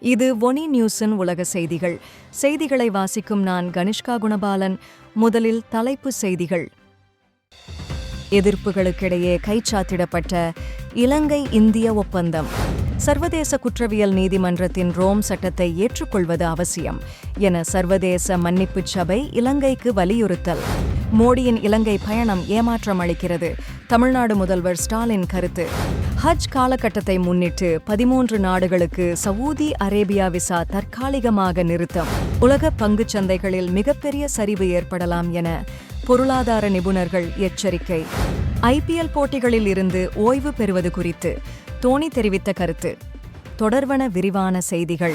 இது ஒனி நியூஸின் உலக செய்திகள். செய்திகளை வாசிக்கும் நான் கனிஷ்கா குணபாலன். முதலில் தலைப்பு செய்திகள். எதிர்ப்புகளுக்கிடையே கைச்சாத்திடப்பட்ட இலங்கை இந்திய ஒப்பந்தம். சர்வதேச குற்றவியல் நீதிமன்றத்தின் ரோம் சட்டத்தை ஏற்றுக்கொள்வது அவசியம். என சர்வதேச மன்னிப்புச் சபை இலங்கைக்கு வலியுறுத்தல். மோடியின் இலங்கை பயணம் ஏமாற்றம் அளிக்கிறது. தமிழ்நாடு முதல்வர் ஸ்டாலின் கருத்து. ஹஜ் காலகட்டத்தை முன்னிட்டு பதிமூன்று நாடுகளுக்கு சவூதி அரேபியா விசா தற்காலிகமாக நிறுத்தம். உலக பங்குச் சந்தைகளில் மிகப்பெரிய சரிவு ஏற்படலாம் என பொருளாதார நிபுணர்கள் எச்சரிக்கை. ஐபிஎல் போட்டிகளில் இருந்து ஓய்வு பெறுவது குறித்து தோனி தெரிவித்த கருத்து. தொடர்வன விரிவான செய்திகள்.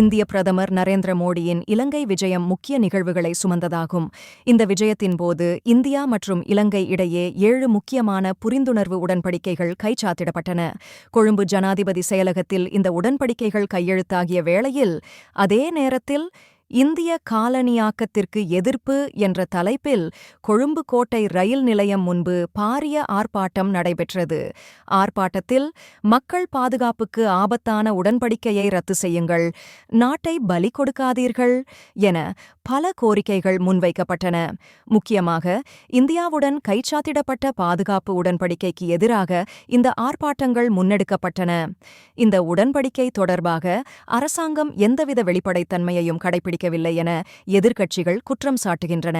இந்திய பிரதமர் நரேந்திர மோடியின் இலங்கை விஜயம் முக்கிய நிகழ்வுகளை சுமந்ததாகும். இந்த விஜயத்தின் போது இந்தியா மற்றும் இலங்கை இடையே ஏழு முக்கியமான புரிந்துணர்வு உடன்படிக்கைகள் கைச்சாத்திடப்பட்டன. கொழும்பு ஜனாதிபதி செயலகத்தில் இந்த உடன்படிக்கைகள் கையெழுத்தாகிய வேளையில் அதே நேரத்தில் இந்திய காலனியாக்கத்திற்கு எதிர்ப்பு என்ற தலைப்பில் கொழும்பு கோட்டை ரயில் நிலையம் முன்பு பாரிய ஆர்ப்பாட்டம் நடைபெற்றது. ஆர்ப்பாட்டத்தில் மக்கள் பாதுகாப்புக்கு ஆபத்தான உடன்படிக்கையை ரத்து செய்யுங்கள் நாட்டை பலி கொடுக்காதீர்கள் என பல கோரிக்கைகள் முன்வைக்கப்பட்டன. முக்கியமாக இந்தியாவுடன் கைச்சாத்திடப்பட்ட பாதுகாப்பு உடன்படிக்கைக்கு எதிராக இந்த ஆர்ப்பாட்டங்கள் முன்னெடுக்கப்பட்டன. இந்த உடன்படிக்கை தொடர்பாக அரசாங்கம் எந்தவித வெளிப்படைத்தன்மையையும் அளிக்கவில்லை என எதிர்க்கட்சிகள் குற்றம் சாட்டுகின்றன.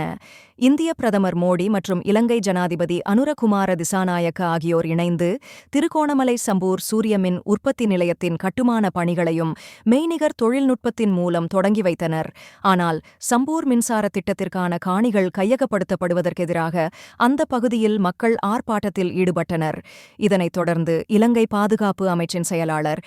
இந்திய பிரதமர் மோடி மற்றும் இலங்கை ஜனாதிபதி அனுரகுமார திசாநாயக்க ஆகியோர் இணைந்து திருகோணமலை சம்பூர் சூரியமின் உற்பத்தி நிலையத்தின் கட்டுமான பணிகளையும் மெய்நிகர் தொழில்நுட்பத்தின் மூலம் தொடங்கி வைத்தனர். ஆனால் சம்பூர் மின்சார திட்டத்திற்கான காணிகள் கையகப்படுத்தப்படுவதற்கெதிராக அந்த பகுதியில் மக்கள் ஆர்ப்பாட்டத்தில் ஈடுபட்டனர். இதனைத் தொடர்ந்து இலங்கை பாதுகாப்பு அமைச்சின் செயலாளர்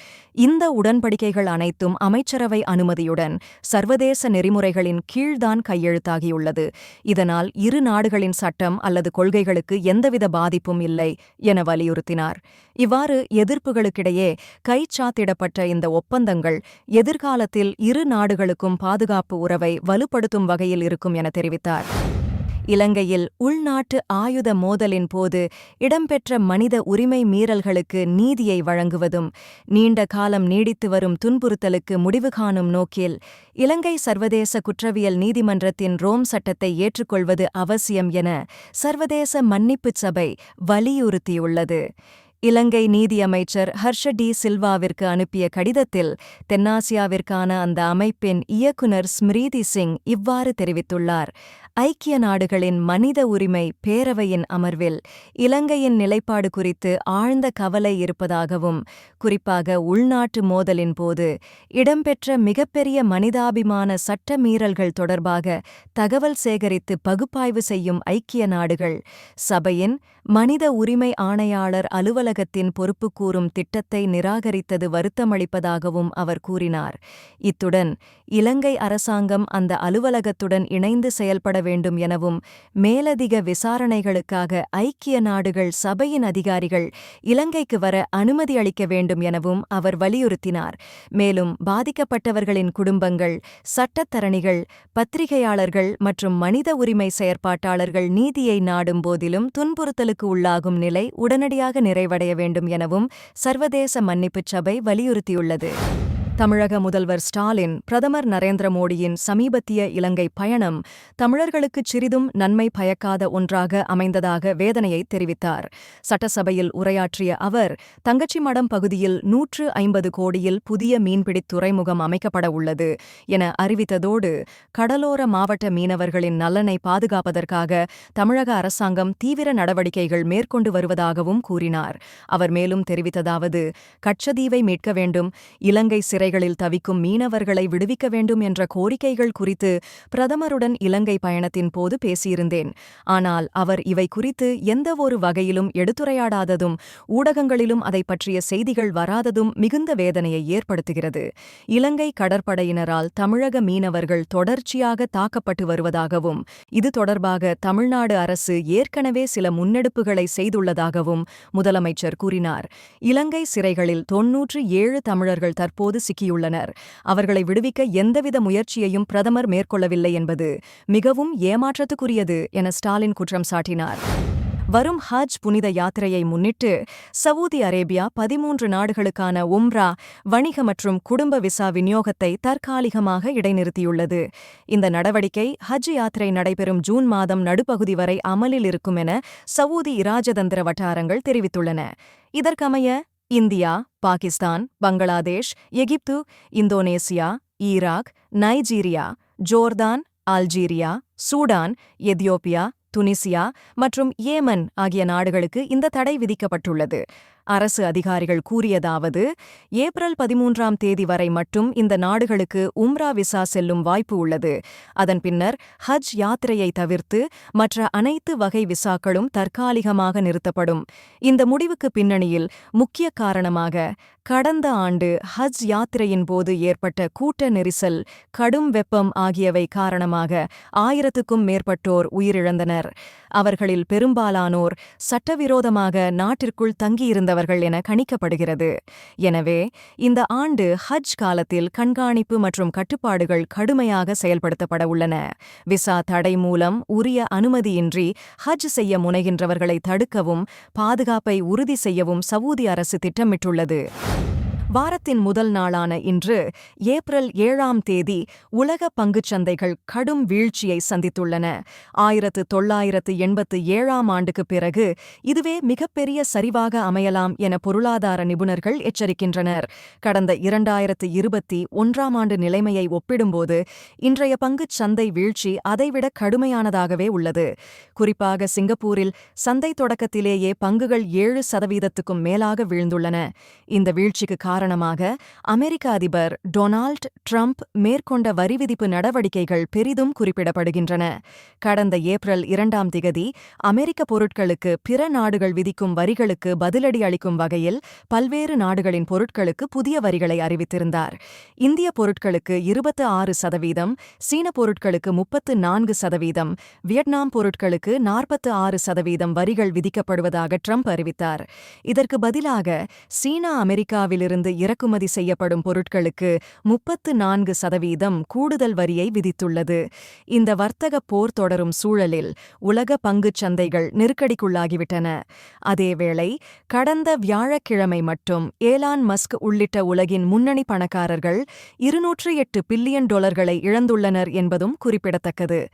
இந்த உடன்படிக்கைகள் அனைத்தும் அமைச்சரவை அனுமதியுடன் சர்வதேச நெறிமுறைகளின் கீழ்தான் கையெழுத்தாகியுள்ளது. இதனால் இரு நாடுகளின் சட்டம் அல்லது கொள்கைகளுக்கு எந்தவித பாதிப்பும் இல்லை என வலியுறுத்தினார். இவ்வாறு எதிர்ப்புகளுக்கிடையே கைச்சாத்திடப்பட்ட இந்த ஒப்பந்தங்கள் எதிர்காலத்தில் இரு நாடுகளுக்கும் பாதுகாப்பு உறவை வலுப்படுத்தும் வகையில் இருக்கும் என தெரிவித்தார். இலங்கையில் உள்நாட்டு ஆயுத மோதலின் போது இடம்பெற்ற மனித உரிமை மீறல்களுக்கு நீதியை வழங்குவதும் நீண்ட காலம் நீடித்து வரும் துன்புறுத்தலுக்கு முடிவு காணும் நோக்கில் இலங்கை சர்வதேச குற்றவியல் நீதிமன்றத்தின் ரோம் சட்டத்தை ஏற்றுக்கொள்வது அவசியம் என சர்வதேச மன்னிப்புச் சபை வலியுறுத்தியுள்ளது. இலங்கை நீதியமைச்சர் ஹர்ஷ டி சில்வாவிற்கு அனுப்பிய கடிதத்தில் தென்னாசியாவிற்கான அந்த அமைப்பின் இயக்குனர் ஸ்மிருதி சிங் இவ்வாறு தெரிவித்துள்ளார். ஐக்கிய நாடுகளின் மனித உரிமை பேரவையின் அமர்வில் இலங்கையின் நிலைப்பாடு குறித்து ஆழ்ந்த கவலை இருப்பதாகவும் குறிப்பாக உள்நாட்டு மோதலின் போது இடம்பெற்ற மிகப்பெரிய மனிதாபிமான சட்ட மீறல்கள் தொடர்பாக தகவல் சேகரித்து பகுப்பாய்வு செய்யும் ஐக்கிய நாடுகள் சபையின் மனித உரிமை ஆணையாளர் அலுவலகத்தின் பொறுப்பு கூறும் திட்டத்தை நிராகரித்தது வருத்தமளிப்பதாகவும் அவர் கூறினார். இத்துடன் இலங்கை அரசாங்கம் அந்த அலுவலகத்துடன் இணைந்து செயல்பட வேண்டும் எனவும் மேலதிக விசாரணைகளுக்காக ஐக்கிய நாடுகள் சபையின் அதிகாரிகள் இலங்கைக்கு வர அனுமதி அளிக்க வேண்டும் எனவும் அவர் வலியுறுத்தினார். மேலும் பாதிக்கப்பட்டவர்களின் குடும்பங்கள் சட்டத்தரணிகள் பத்திரிகையாளர்கள் மற்றும் மனித உரிமை செயற்பாட்டாளர்கள் நீதியை நாடும் போதிலும் துன்புறுத்தலுக்கு உள்ளாகும் நிலை உடனடியாக நிறைவடைய வேண்டும் எனவும் சர்வதேச மன்னிப்புச் சபை வலியுறுத்தியுள்ளது. தமிழக முதல்வர் ஸ்டாலின் பிரதமர் நரேந்திர மோடியின் சமீபத்திய இலங்கை பயணம் தமிழர்களுக்குச் சிறிதும் நன்மை பயக்காத ஒன்றாக அமைந்ததாக வேதனையை தெரிவித்தார். சட்டசபையில் உரையாற்றிய அவர் தங்கச்சிமடம் பகுதியில் நூற்று ஐம்பது கோடியில் புதிய மீன்பிடித் துறைமுகம் அமைக்கப்பட உள்ளது என அறிவித்ததோடு கடலோர மாவட்ட மீனவர்களின் நலனை பாதுகாப்பதற்காக தமிழக அரசாங்கம் தீவிர நடவடிக்கைகள் மேற்கொண்டு வருவதாகவும் கூறினார். அவர் மேலும் தெரிவித்ததாவது கட்சதீவை மீட்க வேண்டும் இலங்கை சிறை சிறைகளில் தவிக்கும் மீனவர்களை விடுவிக்க வேண்டும் என்ற கோரிக்கைகள் குறித்து பிரதமருடன் இலங்கை பயணத்தின் போது பேசியிருந்தேன். ஆனால் அவர் இவை குறித்து எந்தவொரு வகையிலும் எடுத்துரையாடாததும் ஊடகங்களிலும் அதை பற்றிய செய்திகள் வராததும் மிகுந்த வேதனையை ஏற்படுத்துகிறது. இலங்கை கடற்படையினரால் தமிழக மீனவர்கள் தொடர்ச்சியாக தாக்கப்பட்டு வருவதாகவும் இது தொடர்பாக தமிழ்நாடு அரசு ஏற்கனவே சில முன்னெடுப்புகளை செய்துள்ளதாகவும் முதலமைச்சர் கூறினார். இலங்கை சிறைகளில் தொன்னூற்று ஏழு தமிழர்கள் தற்போது சிக்கியுள்ளனர் அவர்களை விடுவிக்க எந்தவித முயற்சியையும் பிரதமர் மேற்கொள்ளவில்லை என்பது மிகவும் ஏமாற்றத்துக்குரியது என ஸ்டாலின் குற்றம் சாட்டினார். வரும் ஹஜ் புனித யாத்திரையை முன்னிட்டு சவூதி அரேபியா பதிமூன்று நாடுகளுக்கான உம்ரா வணிக மற்றும் குடும்ப விசா விநியோகத்தை தற்காலிகமாக இடைநிறுத்தியுள்ளது. இந்த நடவடிக்கை ஹஜ் யாத்திரை நடைபெறும் ஜூன் மாதம் நடுப்பகுதி வரை அமலில் இருக்கும் என சவூதி இராஜதந்திர வட்டாரங்கள் தெரிவித்துள்ளன. இதற்கமைய India Pakistan Bangladesh Egypt Indonesia Iraq Nigeria Jordan Algeria Sudan Ethiopia Tunisia மற்றும் ஏமன் ஆகிய நாடுகளுக்கு இந்த தடை விதிக்கப்பட்டுள்ளது. அரசு அதிகாரிகள் கூறியதாவது ஏப்ரல் பதிமூன்றாம் தேதி வரை மட்டும் இந்த நாடுகளுக்கு உம்ரா விசா செல்லும் வாய்ப்பு உள்ளது. அதன் பின்னர் ஹஜ் யாத்திரையை தவிர்த்து மற்ற அனைத்து வகை விசாக்களும் தற்காலிகமாக நிறுத்தப்படும். இந்த முடிவுக்கு பின்னணியில் முக்கிய காரணமாக கடந்த ஆண்டு ஹஜ் யாத்திரையின் போது ஏற்பட்ட கூட்ட நெரிசல் கடும் வெப்பம் ஆகியவை காரணமாக ஆயிரத்துக்கும் மேற்பட்டோர் உயிரிழந்தனர். அவர்களில் பெரும்பாலானோர் சட்டவிரோதமாக நாட்டிற்குள் தங்கியிருந்தவர் கொண்டவர்கள் என கணிக்கப்படுகிறது. எனவே இந்த ஆண்டு ஹஜ் காலத்தில் கண்காணிப்பு மற்றும் கட்டுப்பாடுகள் கடுமையாக செயல்படுத்தப்பட உள்ளன. விசா தடை மூலம் உரிய அனுமதியின்றி ஹஜ் செய்ய முனைகின்றவர்களை தடுக்கவும் பாதுகாப்பை உறுதி செய்யவும் சவூதி அரசு திட்டமிட்டுள்ளது. வாரத்தின் முதல் நாளான இன்று ஏப்ரல் ஏழாம் தேதி உலக பங்குச் சந்தைகள் கடும் வீழ்ச்சியை சந்தித்துள்ளன. ஆயிரத்து தொள்ளாயிரத்து எண்பத்து ஏழாம் ஆண்டுக்குப் பிறகு இதுவே மிகப்பெரிய சரிவாக அமையலாம் என பொருளாதார நிபுணர்கள் எச்சரிக்கின்றனர். கடந்த இரண்டாயிரத்து இருபத்தி ஒன்றாம் ஆண்டு நிலைமையை ஒப்பிடும்போது இன்றைய பங்குச் சந்தை வீழ்ச்சி அதைவிட கடுமையானதாகவே உள்ளது. குறிப்பாக சிங்கப்பூரில் சந்தை தொடக்கத்திலேயே பங்குகள் ஏழு சதவீதத்துக்கும் மேலாக வீழ்ந்துள்ளன. இந்த வீழ்ச்சிக்கு காரணமாக அமெரிக்க அதிபர் டொனால்ட் ட்ரம்ப் மேற்கொண்ட வரிவிதிப்பு நடவடிக்கைகள் பெரிதும் குறிப்பிடப்படுகின்றன. கடந்த ஏப்ரல் இரண்டாம் திகதி அமெரிக்க பொருட்களுக்கு பிற நாடுகள் விதிக்கும் வரிகளுக்கு பதிலடி அளிக்கும் வகையில் பல்வேறு நாடுகளின் பொருட்களுக்கு புதிய வரிகளை அறிவித்திருந்தார். இந்திய பொருட்களுக்கு இருபத்து ஆறு சதவீதம் சீன பொருட்களுக்கு முப்பத்து நான்கு சதவீதம் வியட்நாம் பொருட்களுக்கு நாற்பத்து ஆறு சதவீதம் வரிகள் விதிக்கப்படுவதாக ட்ரம்ப் அறிவித்தார். இதற்கு பதிலாக சீனா அமெரிக்காவிலிருந்து இறக்குமதி செய்யப்படும் பொருட்களுக்கு முப்பத்து நான்கு சதவீதம் கூடுதல் வரியை விதித்துள்ளது. இந்த வர்த்தக போர் தொடரும் சூழலில் உலக பங்குச் சந்தைகள் நெருக்கடிக்குள்ளாகிவிட்டன. அதேவேளை கடந்த வியாழக்கிழமை மட்டும் ஏலான் மஸ்க் உள்ளிட்ட உலகின் முன்னணி பணக்காரர்கள் இருநூற்று எட்டு பில்லியன் டாலர்களை இழந்துள்ளனர் என்பதும் குறிப்பிடத்தக்கது.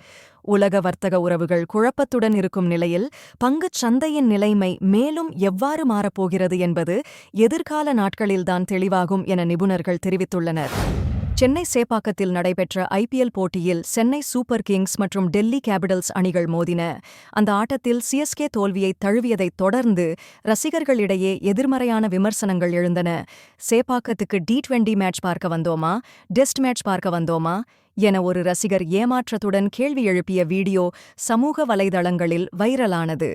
உலக வர்த்தக உறவுகள் குழப்பத்துடன் இருக்கும் நிலையில் பங்குச் சந்தையின் நிலைமை மேலும் எவ்வாறு மாறப்போகிறது என்பது எதிர்கால நாட்களில்தான் தெளிவாகும் என நிபுணர்கள் தெரிவித்துள்ளனர். சென்னை சேப்பாக்கத்தில் நடைபெற்ற ஐபிஎல் போட்டியில் சென்னை சூப்பர் கிங்ஸ் மற்றும் டெல்லி கேபிட்டல்ஸ் அணிகள் மோதின. அந்த ஆட்டத்தில் சிஎஸ்கே தோல்வியை தழுவியதைத் தொடர்ந்து ரசிகர்களிடையே எதிர்மறையான விமர்சனங்கள் எழுந்தன. சேப்பாக்கத்துக்கு டி டுவெண்டி மேட்ச் பார்க்க வந்தோமா? டெஸ்ட் மேட்ச் பார்க்க வந்தோமா? என ஒரு ரசிகர் ஏமாற்றத்துடன் கேள்வி எழுப்பிய வீடியோ சமூக வலைதளங்களில் வைரலானது.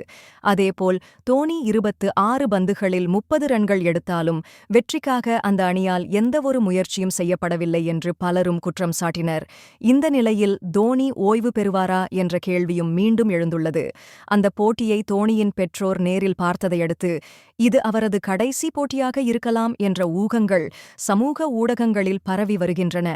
அதேபோல் தோனி இருபத்து ஆறு பந்துகளில் முப்பது ரன்கள் எடுத்தாலும் வெற்றிக்காக அந்த அணியால் எந்தவொரு முயற்சியும் செய்யப்படவில்லை என்று பலரும் குற்றம் சாட்டினர். இந்த நிலையில் தோனி ஓய்வு பெறுவாரா என்ற கேள்வியும் மீண்டும் எழுந்துள்ளது. அந்த போட்டியை தோனியின் பெற்றோர் நேரில் பார்த்ததையடுத்து இது அவரது கடைசி போட்டியாக இருக்கலாம் என்ற ஊகங்கள் சமூக ஊடகங்களில் பரவி வருகின்றன.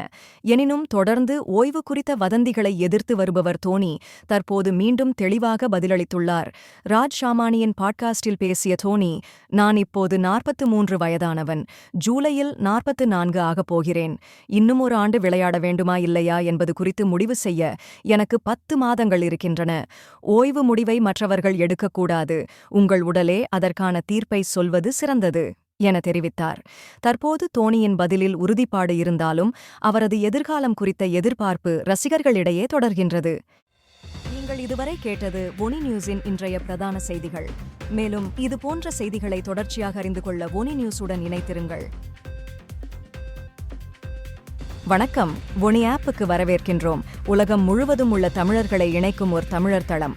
எனினும் தொடர்ந்து ஓய்வு குறித்த வதந்திகளை எதிர்த்து வருபவர் தோனி தற்போது மீண்டும் தெளிவாக பதிலளித்துள்ளார். ராஜ் ஷாமானியின் பாட்காஸ்டில் பேசிய தோனி நான் இப்போது நாற்பத்து மூன்று வயதானவன். ஜூலையில் நாற்பத்து நான்கு ஆகப் போகிறேன். இன்னும் ஒரு ஆண்டு விளையாட வேண்டுமா இல்லையா என்பது குறித்து முடிவு செய்ய எனக்கு பத்து மாதங்கள் இருக்கின்றன. ஓய்வு முடிவை மற்றவர்கள் எடுக்கக்கூடாது. உங்கள் உடலே அதற்கான தீர்ப்பை சொல்வது சிறந்தது. என தெரிவித்தார். தற்போது தோனியின் பதிலில் உறுதிப்பாடு இருந்தாலும் அவரது எதிர்காலம் குறித்த எதிர்பார்ப்பு ரசிகர்களிடையே தொடர்கின்றது. நீங்கள் இதுவரை கேட்டது ஒனி நியூஸின் இன்றைய பிரதான செய்திகள். மேலும் இது போன்ற செய்திகளை தொடர்ச்சியாக அறிந்து கொள்ள ஒனி நியூஸுடன் இணைத்திருங்கள் வணக்கம். ஒனி ஆப்புக்கு வரவேற்கின்றோம். உலகம் முழுவதும் உள்ள தமிழர்களை இணைக்கும் ஒரு தமிழர் தளம்.